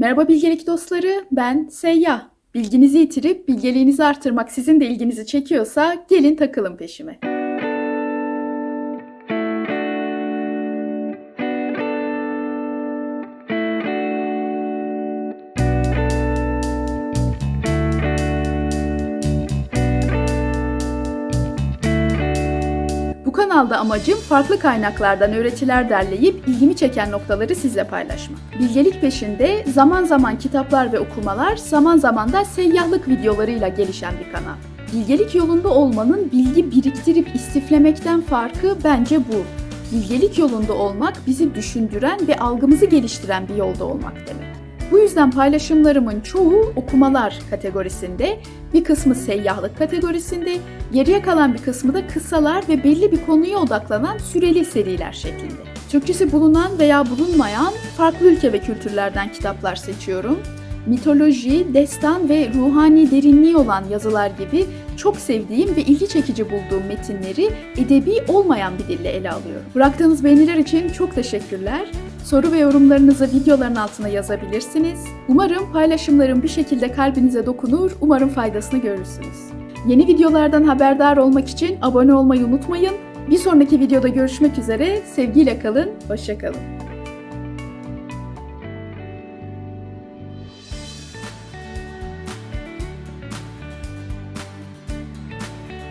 Merhaba bilgelik dostları, ben Seyyah. Bilginizi yitirip bilgeliğinizi artırmak sizin de ilginizi çekiyorsa gelin takılın peşime. Kanalda amacım farklı kaynaklardan öğretiler derleyip ilgimi çeken noktaları sizle paylaşmak. Bilgelik peşinde zaman zaman kitaplar ve okumalar, zaman zaman da seyyahlık videolarıyla gelişen bir kanal. Bilgelik yolunda olmanın bilgi biriktirip istiflemekten farkı bence bu. Bilgelik yolunda olmak bizi düşündüren ve algımızı geliştiren bir yolda olmak demek. Bu yüzden paylaşımlarımın çoğu okumalar kategorisinde, bir kısmı seyyahlık kategorisinde, geriye kalan bir kısmı da kısalar ve belli bir konuya odaklanan süreli seriler şeklinde. Türkçesi bulunan veya bulunmayan farklı ülke ve kültürlerden kitaplar seçiyorum. Mitoloji, destan ve ruhani derinliği olan yazılar gibi çok sevdiğim ve ilgi çekici bulduğum metinleri edebi olmayan bir dille ele alıyorum. Bıraktığınız beğeniler için çok teşekkürler. Soru ve yorumlarınızı videoların altına yazabilirsiniz. Umarım paylaşımlarım bir şekilde kalbinize dokunur, umarım faydasını görürsünüz. Yeni videolardan haberdar olmak için abone olmayı unutmayın. Bir sonraki videoda görüşmek üzere, sevgiyle kalın, hoşça kalın.